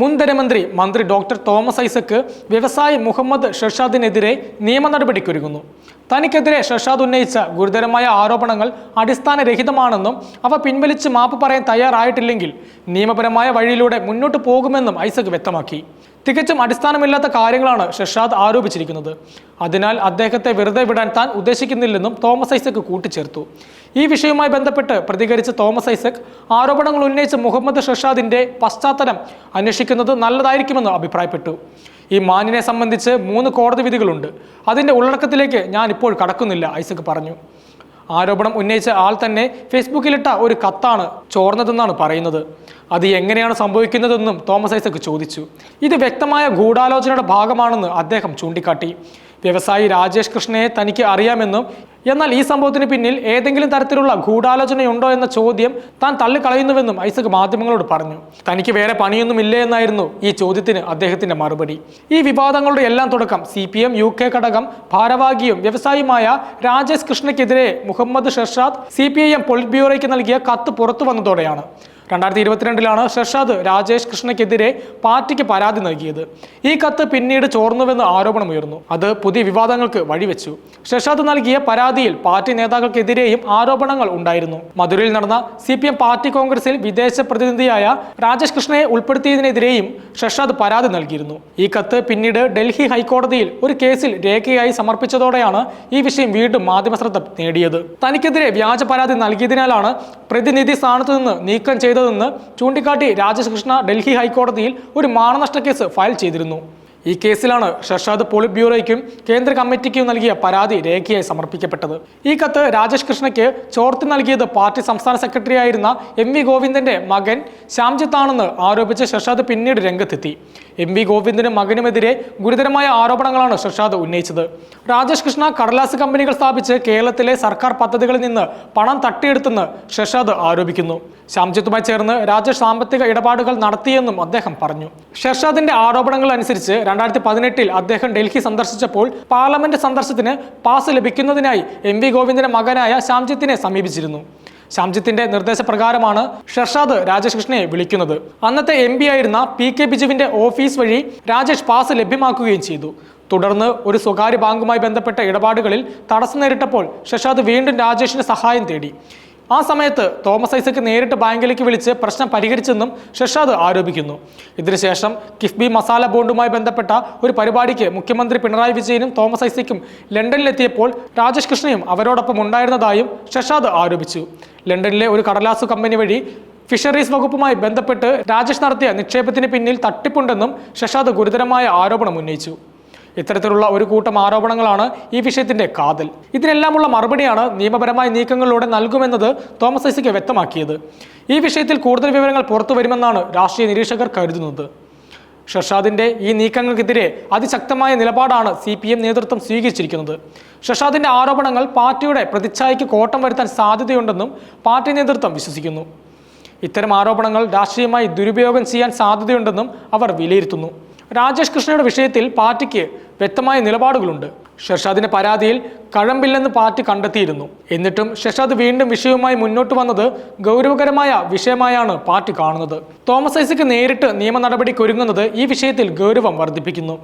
മുൻ ധനമന്ത്രി മന്ത്രി ഡോക്ടർ തോമസ് ഐസക്ക് വ്യവസായി മുഹമ്മദ് ഷർഷാദിനെതിരെ നിയമ നടപടിക്കൊരുങ്ങുന്നു. തനിക്കെതിരെ ഷർഷാദ് ഉന്നയിച്ച ഗുരുതരമായ ആരോപണങ്ങൾ അടിസ്ഥാനരഹിതമാണെന്നും അവ പിൻവലിച്ച് മാപ്പ് പറയാൻ തയ്യാറായിട്ടില്ലെങ്കിൽ നിയമപരമായ വഴിയിലൂടെ മുന്നോട്ട് പോകുമെന്നും ഐസക് വ്യക്തമാക്കി. തികച്ചും അടിസ്ഥാനമില്ലാത്ത കാര്യങ്ങളാണ് ഷർഷാദ് ആരോപിച്ചിരിക്കുന്നത്. അതിനാൽ അദ്ദേഹത്തെ വെറുതെ വിടാൻ താൻ ഉദ്ദേശിക്കുന്നില്ലെന്നും തോമസ് ഐസക് കൂട്ടിച്ചേർത്തു. ഈ വിഷയവുമായി ബന്ധപ്പെട്ട് പ്രതികരിച്ച തോമസ് ഐസക് ആരോപണങ്ങൾ ഉന്നയിച്ച മുഹമ്മദ് ഷർഷാദിന്റെ പശ്ചാത്തലം അന്വേഷിക്കുന്നത് നല്ലതായിരിക്കുമെന്ന് അഭിപ്രായപ്പെട്ടു. ഈ മാനിനെ സംബന്ധിച്ച് മൂന്ന് കോടതി വിധികളുണ്ട്. അതിന്റെ ഉള്ളടക്കത്തിലേക്ക് ഞാൻ ഇപ്പോൾ കടക്കുന്നില്ല ഐസക് പറഞ്ഞു. ആരോപണം ഉന്നയിച്ച ആൾ തന്നെ ഫേസ്ബുക്കിലിട്ട ഒരു കത്താണ് ചോർന്നതെന്നാണ് പറയുന്നത്. അത് എങ്ങനെയാണ് സംഭവിക്കുന്നതെന്നും തോമസ് ഐസക് ചോദിച്ചു. ഇത് വ്യക്തമായ ഗൂഢാലോചനയുടെ ഭാഗമാണെന്ന് അദ്ദേഹം ചൂണ്ടിക്കാട്ടി. വ്യവസായി രാജേഷ് കൃഷ്ണയെ തനിക്ക് അറിയാമെന്നും എന്നാൽ ഈ സംഭവത്തിന് പിന്നിൽ ഏതെങ്കിലും തരത്തിലുള്ള ഗൂഢാലോചനയുണ്ടോ എന്ന ചോദ്യം താൻ തള്ളിക്കളയുന്നുവെന്നും ഐസക് മാധ്യമങ്ങളോട് പറഞ്ഞു. തനിക്ക് വേറെ പണിയൊന്നും ഇല്ലേ എന്നായിരുന്നു ഈ ചോദ്യത്തിന് അദ്ദേഹത്തിന്റെ മറുപടി. ഈ വിവാദങ്ങളുടെ എല്ലാം തുടക്കം C P M U K ഘടകം ഭാരവാഹിയും വ്യവസായിയുമായ Rajesh കൃഷ്ണയ്ക്കെതിരെ Muhammad Shershad C P I M polit ബ്യൂറോയ്ക്ക് നൽകിയ കത്ത് പുറത്തു വന്നതോടെയാണ് രണ്ടായിരത്തി ഇരുപത്തിരണ്ടിലാണ് ഷഷാദ് രാജേഷ് കൃഷ്ണയ്ക്കെതിരെ പാർട്ടിക്ക് പരാതി നൽകിയത്. ഈ കത്ത് പിന്നീട് ചോർന്നുവെന്ന് ആരോപണമുയർന്നു. അത് പുതിയ വിവാദങ്ങൾക്ക് വഴിവെച്ചു. ഷഷാദ് നൽകിയ പരാതിയിൽ പാർട്ടി നേതാക്കൾക്കെതിരെയും ആരോപണങ്ങൾ ഉണ്ടായിരുന്നു. മധുരയിൽ നടന്ന സി പാർട്ടി കോൺഗ്രസിൽ വിദേശ പ്രതിനിധിയായ രാജേഷ് കൃഷ്ണയെ ഉൾപ്പെടുത്തിയതിനെതിരെയും ഷഷാദ് പരാതി നൽകിയിരുന്നു. ഈ കത്ത് പിന്നീട് ഡൽഹി ഹൈക്കോടതിയിൽ ഒരു കേസിൽ രേഖയായി സമർപ്പിച്ചതോടെയാണ് ഈ വിഷയം വീണ്ടും മാധ്യമശ്രദ്ധ നേടിയത്. തനിക്കെതിരെ വ്യാജ പരാതി നൽകിയതിനാലാണ് പ്രതിനിധി സ്ഥാനത്ത് നിന്ന് നീക്കം ചെയ്തതെന്ന് ചൂണ്ടിക്കാട്ടി രാജകൃഷ്ണ ഡൽഹി ഹൈക്കോടതിയിൽ ഒരു മാനനഷ്ട കേസ് ഫയൽ ചെയ്തിരുന്നു. ഈ കേസിലാണ് ഷർഷാദ് പോളിറ്റ് ബ്യൂറോയ്ക്കും കേന്ദ്ര കമ്മിറ്റിക്കും നൽകിയ പരാതി രേഖയായി സമർപ്പിക്കപ്പെട്ടത്. ഈ കത്ത് രാജേഷ് കൃഷ്ണയ്ക്ക് ചോർത്തി നൽകിയത് പാർട്ടി സംസ്ഥാന സെക്രട്ടറി ആയിരുന്ന എം വി ഗോവിന്ദന്റെ മകൻ ശ്യാംജിത്ത് ആണെന്ന് ആരോപിച്ച് ഷർഷാദ് പിന്നീട് രംഗത്തെത്തി. എം വി ഗോവിന്ദിനും മകനുമെതിരെ ഗുരുതരമായ ആരോപണങ്ങളാണ് ഷർഷാദ് ഉന്നയിച്ചത്. രാജേഷ് കൃഷ്ണ കടലാസ് കമ്പനികൾ സ്ഥാപിച്ച് കേരളത്തിലെ സർക്കാർ പദ്ധതികളിൽ നിന്ന് പണം തട്ടിയെടുത്തെന്ന് ഷർഷാദ് ആരോപിക്കുന്നു. ശ്യാംജിത്തുമായി ചേർന്ന് രാജേഷ് സാമ്പത്തിക ഇടപാടുകൾ നടത്തിയെന്നും അദ്ദേഹം പറഞ്ഞു. ഷർഷാദിന്റെ ആരോപണങ്ങൾ അനുസരിച്ച് രണ്ടായിരത്തി പതിനെട്ടിൽ അദ്ദേഹം ഡൽഹി സന്ദർശിച്ചപ്പോൾ പാർലമെന്റ് സന്ദർശനത്തിന് പാസ് ലഭിക്കുന്നതിനായി എം വി ഗോവിന്ദന്റെ മകനായ ശ്യാംജിത്തിനെ സമീപിച്ചിരുന്നു. ശ്യാംജിത്തിന്റെ നിർദ്ദേശപ്രകാരമാണ് ഷർഷാദ് രാജേഷ് വിളിക്കുന്നത്. അന്നത്തെ എം ആയിരുന്ന പി കെ ബിജുവിന്റെ ഓഫീസ് വഴി രാജേഷ് പാസ് ലഭ്യമാക്കുകയും ചെയ്തു. തുടർന്ന് ഒരു സ്വകാര്യ ബാങ്കുമായി ബന്ധപ്പെട്ട ഇടപാടുകളിൽ തടസ്സം നേരിട്ടപ്പോൾ ഷർഷാദ് വീണ്ടും രാജേഷിന് സഹായം തേടി. ആ സമയത്ത് തോമസ് ഐസക്ക് നേരിട്ട് ബാങ്കിലേക്ക് വിളിച്ച് പ്രശ്നം പരിഹരിച്ചെന്നും ഷഷാദ് ആരോപിക്കുന്നു. ഇതിനുശേഷം കിഫ്ബി മസാല ബോണ്ടുമായി ബന്ധപ്പെട്ട ഒരു പരിപാടിക്ക് മുഖ്യമന്ത്രി പിണറായി വിജയനും തോമസ് ഐസക്കും ലണ്ടനിലെത്തിയപ്പോൾ രാജേഷ് കൃഷ്ണയും അവരോടൊപ്പം ഉണ്ടായിരുന്നതായും ഷഷാദ് ആരോപിച്ചു. ലണ്ടനിലെ ഒരു കടലാസു കമ്പനി വഴി ഫിഷറീസ് വകുപ്പുമായി ബന്ധപ്പെട്ട് രാജേഷ് നടത്തിയ നിക്ഷേപത്തിന് പിന്നിൽ തട്ടിപ്പുണ്ടെന്നും ഷഷാദ് ഗുരുതരമായ ആരോപണം ഉന്നയിച്ചു. ഇത്തരത്തിലുള്ള ഒരു കൂട്ടം ആരോപണങ്ങളാണ് ഈ വിഷയത്തിന്റെ കാതൽ. ഇതിനെല്ലാമുള്ള മറുപടിയാണ് നിയമപരമായ നീക്കങ്ങളിലൂടെ നൽകുമെന്നത് തോമസ് ഐസിക്ക് വ്യക്തമാക്കിയത്. ഈ വിഷയത്തിൽ കൂടുതൽ വിവരങ്ങൾ പുറത്തു വരുമെന്നാണ് രാഷ്ട്രീയ നിരീക്ഷകർ കരുതുന്നത്. ഷർഷാദിന്റെ ഈ നീക്കങ്ങൾക്കെതിരെ അതിശക്തമായ നിലപാടാണ് സി പി എം നേതൃത്വം സ്വീകരിച്ചിരിക്കുന്നത്. ഷർഷാദിന്റെ ആരോപണങ്ങൾ പാർട്ടിയുടെ പ്രതിച്ഛായയ്ക്ക് കോട്ടം വരുത്താൻ സാധ്യതയുണ്ടെന്നും പാർട്ടി നേതൃത്വം വിശ്വസിക്കുന്നു. ഇത്തരം ആരോപണങ്ങൾ രാഷ്ട്രീയമായി ദുരുപയോഗം ചെയ്യാൻ സാധ്യതയുണ്ടെന്നും അവർ വിലയിരുത്തുന്നു. രാജേഷ് കൃഷ്ണയുടെ വിഷയത്തിൽ പാർട്ടിക്ക് വ്യക്തമായ നിലപാടുകളുണ്ട്. ഷെർഷാദിന്റെ പരാതിയിൽ കഴമ്പില്ലെന്ന് പാർട്ടി കണ്ടെത്തിയിരുന്നു. എന്നിട്ടും ഷെർഷാദ് വീണ്ടും വിഷയവുമായി മുന്നോട്ട് വന്നത് ഗൗരവകരമായ വിഷയമായാണ് പാർട്ടി കാണുന്നത്. തോമസ് ഐസക്ക് നേരിട്ട് നിയമ നടപടിക്കൊരുങ്ങുന്നത് ഈ വിഷയത്തിൽ ഗൗരവം വർദ്ധിപ്പിക്കുന്നു.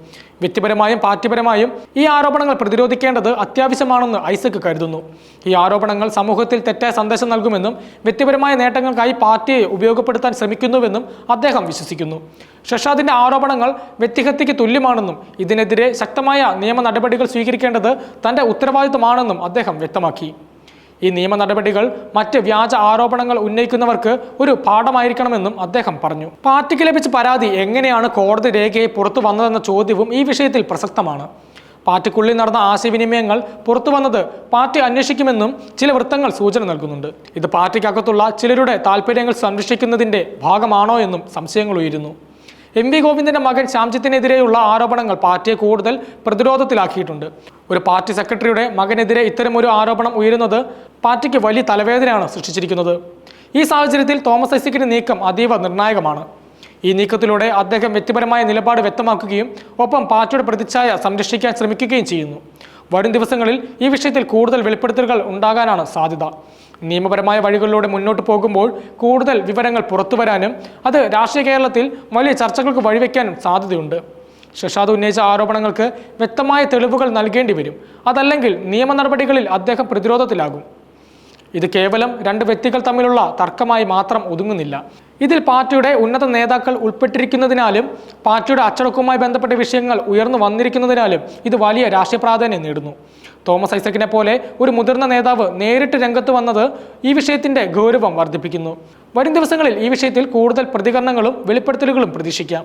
വ്യക്തിപരമായും പാർട്ടിപരമായും ഈ ആരോപണങ്ങൾ പ്രതിരോധിക്കേണ്ടത് അത്യാവശ്യമാണെന്ന് ഐസക്ക് കരുതുന്നു. ഈ ആരോപണങ്ങൾ സമൂഹത്തിൽ തെറ്റായ സന്ദേശം നൽകുമെന്നും വ്യക്തിപരമായ നേട്ടങ്ങൾക്കായി പാർട്ടിയെ ഉപയോഗപ്പെടുത്താൻ ശ്രമിക്കുന്നുവെന്നും അദ്ദേഹം വിശ്വസിക്കുന്നു. ഷഷാദിന്റെ ആരോപണങ്ങൾ വ്യക്തിഹത്യക്ക് തുല്യമാണെന്നും ഇതിനെതിരെ ശക്തമായ നിയമ നടപടികൾ സ്വീകരിക്കേണ്ടത് തന്റെ ഉത്തരവാദിത്തമാണെന്നും അദ്ദേഹം വ്യക്തമാക്കി. ഈ നിയമ നടപടികൾ മറ്റ് വ്യാജ ആരോപണങ്ങൾ ഉന്നയിക്കുന്നവർക്ക് ഒരു പാഠമായിരിക്കണമെന്നും അദ്ദേഹം പറഞ്ഞു. പാർട്ടിക്ക് ലഭിച്ച പരാതി എങ്ങനെയാണ് കോടതി രേഖയെ പുറത്തു വന്നതെന്ന ചോദ്യവും ഈ വിഷയത്തിൽ പ്രസക്തമാണ്. പാർട്ടിക്കുള്ളിൽ നടന്ന ആശയവിനിമയങ്ങൾ പുറത്തു വന്നത് പാർട്ടി അന്വേഷിക്കുമെന്നും ചില വൃത്തങ്ങൾ സൂചന നൽകുന്നുണ്ട്. ഇത് പാർട്ടിക്കകത്തുള്ള ചിലരുടെ താല്പര്യങ്ങൾ സംരക്ഷിക്കുന്നതിന്റെ ഭാഗമാണോ എന്നും സംശയങ്ങൾ ഉയരുന്നു. എം വി ഗോവിന്ദന്റെ മകൻ ശ്യാംജിത്തിനെതിരെയുള്ള ആരോപണങ്ങൾ പാർട്ടിയെ കൂടുതൽ പ്രതിരോധത്തിലാക്കിയിട്ടുണ്ട്. ഒരു പാർട്ടി സെക്രട്ടറിയുടെ മകനെതിരെ ഇത്തരമൊരു ആരോപണം ഉയരുന്നത് പാർട്ടിക്ക് വലിയ തലവേദനയാണ് സൃഷ്ടിച്ചിരിക്കുന്നത്. ഈ സാഹചര്യത്തിൽ തോമസ് ഐസക്കിന്റെ നീക്കം അതീവ നിർണായകമാണ്. ഈ നീക്കത്തിലൂടെ അദ്ദേഹം വ്യക്തിപരമായ നിലപാട് വ്യക്തമാക്കുകയും ഒപ്പം പാർട്ടിയുടെ പ്രതിച്ഛായ സംരക്ഷിക്കാൻ ശ്രമിക്കുകയും ചെയ്യുന്നു. വരും ദിവസങ്ങളിൽ ഈ വിഷയത്തിൽ കൂടുതൽ വെളിപ്പെടുത്തലുകൾ ഉണ്ടാകാനാണ് സാധ്യത. നിയമപരമായ വഴികളിലൂടെ മുന്നോട്ട് പോകുമ്പോൾ കൂടുതൽ വിവരങ്ങൾ പുറത്തുവരാനും അത് രാഷ്ട്രീയ കേരളത്തിൽ വലിയ ചർച്ചകൾക്ക് വഴിവെക്കാനും സാധ്യതയുണ്ട്. ഷഷാദ് ഉന്നയിച്ച ആരോപണങ്ങൾക്ക് വ്യക്തമായ തെളിവുകൾ നൽകേണ്ടി വരും. അതല്ലെങ്കിൽ നിയമ നടപടികളിൽ അദ്ദേഹം പ്രതിരോധത്തിലാകും. ഇത് കേവലം രണ്ട് വ്യക്തികൾ തമ്മിലുള്ള തർക്കമായി മാത്രം ഒതുങ്ങുന്നില്ല. ഇതിൽ പാർട്ടിയുടെ ഉന്നത നേതാക്കൾ ഉൾപ്പെട്ടിരിക്കുന്നതിനാലും പാർട്ടിയുടെ അച്ചടക്കവുമായി ബന്ധപ്പെട്ട വിഷയങ്ങൾ ഉയർന്നു വന്നിരിക്കുന്നതിനാലും ഇത് വലിയ രാഷ്ട്രീയ പ്രാധാന്യം നേടുന്നു. തോമസ് ഐസക്കിനെ പോലെ ഒരു മുതിർന്ന നേതാവ് നേരിട്ട് രംഗത്ത് വന്നത് ഈ വിഷയത്തിന്റെ ഗൗരവം വർദ്ധിപ്പിക്കുന്നു. വരും ദിവസങ്ങളിൽ ഈ വിഷയത്തിൽ കൂടുതൽ പ്രതികരണങ്ങളും വെളിപ്പെടുത്തലുകളും പ്രതീക്ഷിക്കാം.